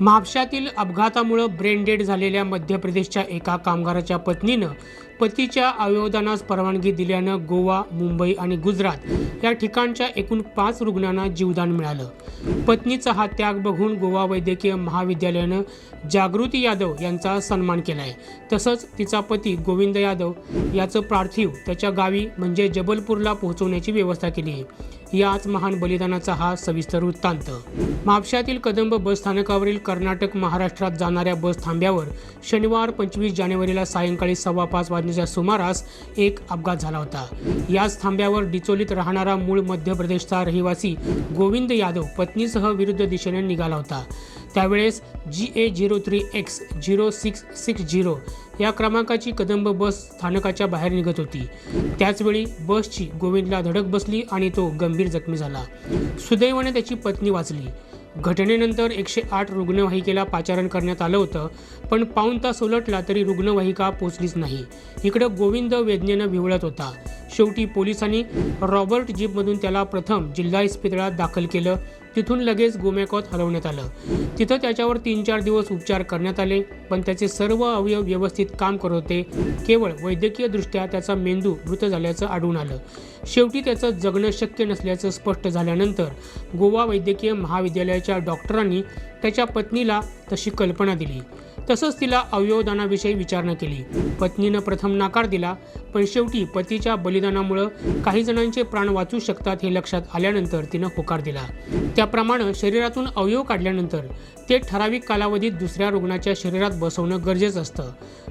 म्हापशातील अपघातामुळं brain dead झालेल्या मध्य प्रदेशच्या एका कामगाराच्या पत्नीनं पतीच्या अवयवदानास परवानगी दिल्यानं गोवा मुंबई आणि गुजरात या ठिकाणच्या एकूण पाच रुग्णांना जीवदान मिळालं. पत्नीचा हा त्याग बघून गोवा वैद्यकीय महाविद्यालयानं जागृती यादव यांचा सन्मान केला आहे तसंच तिचा पती गोविंद यादव याचं पार्थिव त्याच्या गावी म्हणजे जबलपूरला पोहोचवण्याची व्यवस्था केली आहे. याच महान बलिदानाचा हा सविस्तर वृत्तांत. म्हापशातील कदंब बस स्थानकावरील कर्नाटक महाराष्ट्रात जाणाऱ्या बस थांब्यावर शनिवार पंचवीस जानेवारीला सायंकाळी सव्वा पाच वाजण्याच्या सुमारास एक अपघात झाला होता. याच थांब्यावर डिचोलीत राहणारा मूळ मध्य प्रदेशचा रहिवासी गोविंद यादव पत्नीसह विरुद्ध दिशेने निघाला होता. त्यावेळेस G A zero three X zero six six zero या क्रमांकाची कदंब बस स्थानकाच्या बाहेर निघत होती. त्याचवेळी बसची गोविंदला धडक बसली आणि तो गंभीर जखमी झाला. सुदैवाने त्याची पत्नी वाचली. घटनेनंतर एकशे आठ रुग्णवाहिकेला पाचारण करण्यात आलं होतं पण पाऊण तास उलटला तरी रुग्णवाहिका पोचलीच नाही. इकडं गोविंद वेदनेनं विवळत होता शेवटी पोलिसांनी रॉबर्ट जीपमधून त्याला प्रथम जिल्हा इस्पितळात दाखल केलं. तिथून लगेच गोमॅकॉत हलवण्यात आलं. तिथं त्याच्यावर तीन चार दिवस उपचार करण्यात आले पण त्याचे सर्व अवयव व्यवस्थित काम करत होते. केवळ वैद्यकीयदृष्ट्या त्याचा मेंदू मृत झाल्याचं आढळून आलं. शेवटी त्याचं जगणं शक्य नसल्याचं स्पष्ट झाल्यानंतर गोवा वैद्यकीय महाविद्यालयाच्या डॉक्टरांनी त्याच्या पत्नीला तशी कल्पना दिली. तसंच तिला अवयवदानाविषयी विचारणा केली. पत्नीनं प्रथम नाकार दिला पण शेवटी पतीच्या बलिदानामुळं काही जणांचे प्राण वाचू शकतात हे लक्षात आल्यानंतर तिनं होकार दिला. त्याप्रमाणे शरीरातून अवयव काढल्यानंतर ते ठराविक कालावधीत दुसऱ्या रुग्णाच्या शरीरात बसवणं गरजेचं असतं.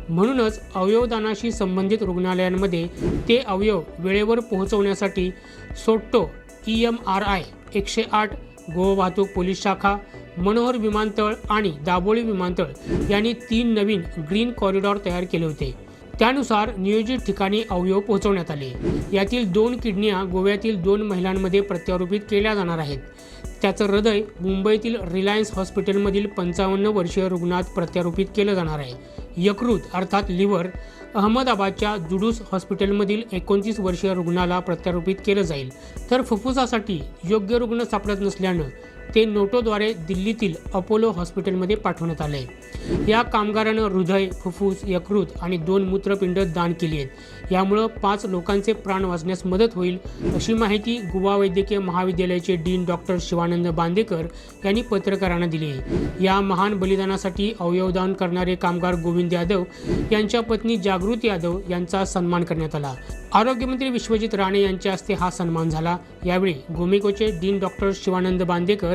म्हणूनच अवयवदानाशी संबंधित रुग्णालयांमध्ये ते अवयव वेळेवर पोहोचवण्यासाठी सोट्टो ई एम आर आय एकशे आठ गोवा वाहतूक पोलीस शाखा मनोहर विमानतळ आणि दाबोळी विमानतळ यांनी तीन नवीन ग्रीन कॉरिडॉर तयार केले होते. त्यानुसार नियोजित ठिकाणी अवयव पोहोचवण्यात आले. यातील दोन किडन्या गोव्यातील दोन महिलांमध्ये प्रत्यारोपित केल्या जाणार आहेत. त्याचं हृदय मुंबईतील रिलायन्स हॉस्पिटलमधील पंचावन्न वर्षीय रुग्णात प्रत्यारोपित केलं जाणार आहे. यकृत अर्थात लिव्हर अहमदाबादच्या जुडूस हॉस्पिटलमधील एकोणतीस वर्षीय रुग्णाला प्रत्यारोपित केलं जाईल. तर फुफ्फुसासाठी योग्य रुग्ण सापडत नसल्यानं ते नोटोद्वारे दिल्लीतील अपोलो हॉस्पिटलमध्ये पाठवण्यात आले. या कामगारानं हृदय फुफ्फुस यकृत आणि दोन मूत्रपिंड दान केली आहेत. यामुळं पाच लोकांचे प्राण वाचण्यास मदत होईल अशी माहिती गोवा वैद्यकीय महाविद्यालयाचे डीन डॉक्टर शिवानंद बांदेकर यांनी पत्रकारांना दिली या महान बलिदानासाठी अवयवदान करणारे कामगार गोविंद यादव यांच्या पत्नी जागृती यादव यांचा सन्मान करण्यात आला. आरोग्यमंत्री विश्वजित राणे यांच्या हस्ते हा सन्मान झाला. यावेळी गोमिकोचे डीन डॉक्टर शिवानंद बांदेकर